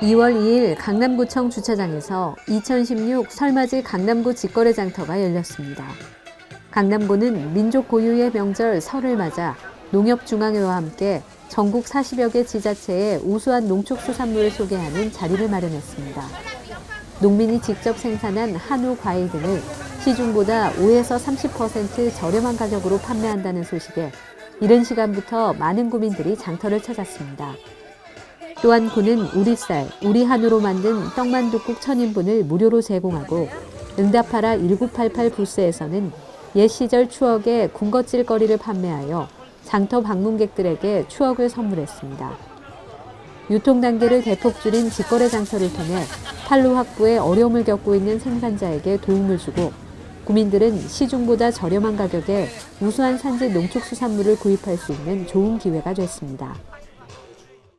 2월 2일 강남구청 주차장에서 2016 설맞이 강남구 직거래 장터가 열렸습니다. 강남구는 민족 고유의 명절 설을 맞아 농협중앙회와 함께 전국 40여 개 지자체의 우수한 농축수산물을 소개하는 자리를 마련했습니다. 농민이 직접 생산한 한우 과일 등을 시중보다 5에서 30% 저렴한 가격으로 판매한다는 소식에 이른 시간부터 많은 구민들이 장터를 찾았습니다. 또한 구는 우리 쌀, 우리 한우로 만든 떡만둣국 천인분을 무료로 제공하고 응답하라 1988 부스에서는 옛 시절 추억의 군것질 거리를 판매하여 장터 방문객들에게 추억을 선물했습니다. 유통 단계를 대폭 줄인 직거래 장터를 통해 판로 확보에 어려움을 겪고 있는 생산자에게 도움을 주고 구민들은 시중보다 저렴한 가격에 우수한 산지 농축수산물을 구입할 수 있는 좋은 기회가 됐습니다.